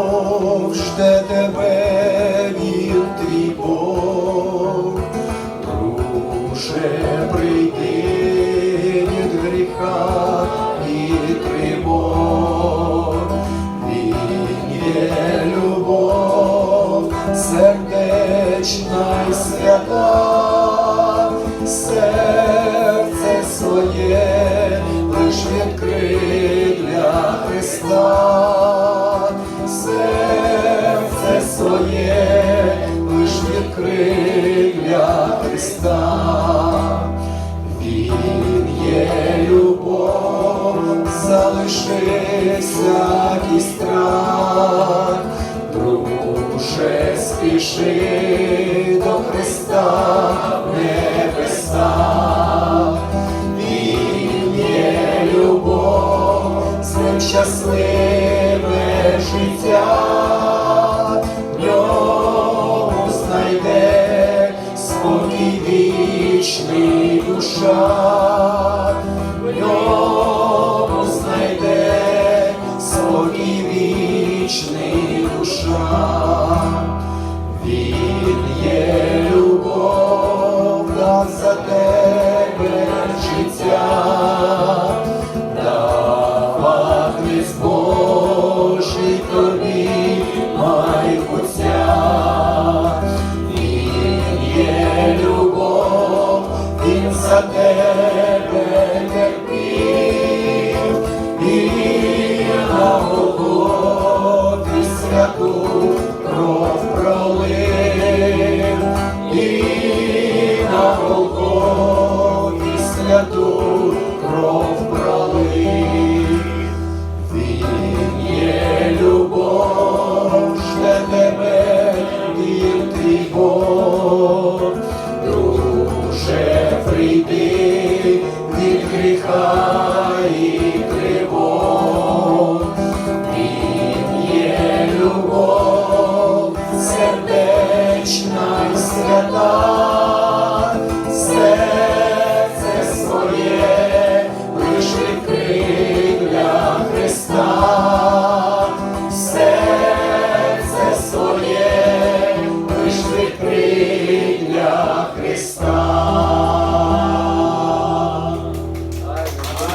знов жде тебе він твій Бог. Друже, прийди від гріха і тривог. Він є любов, сердечна й свята, серце своє лиш відкрий для Христа, залиши всякий страх, друже, спіши до Христа небеса. Він є любов, з ним щасливе життя, в ньому знайде спокій вічний душа, вічний душа, він є любов, да за тебе життя, дава Христ Божий тобі. на Голгофі святу кров пролив. Він є любов, жде тебе, вір твій Бог. Душе прийди від гріха і кривог. Він є любов, сердечна й свята.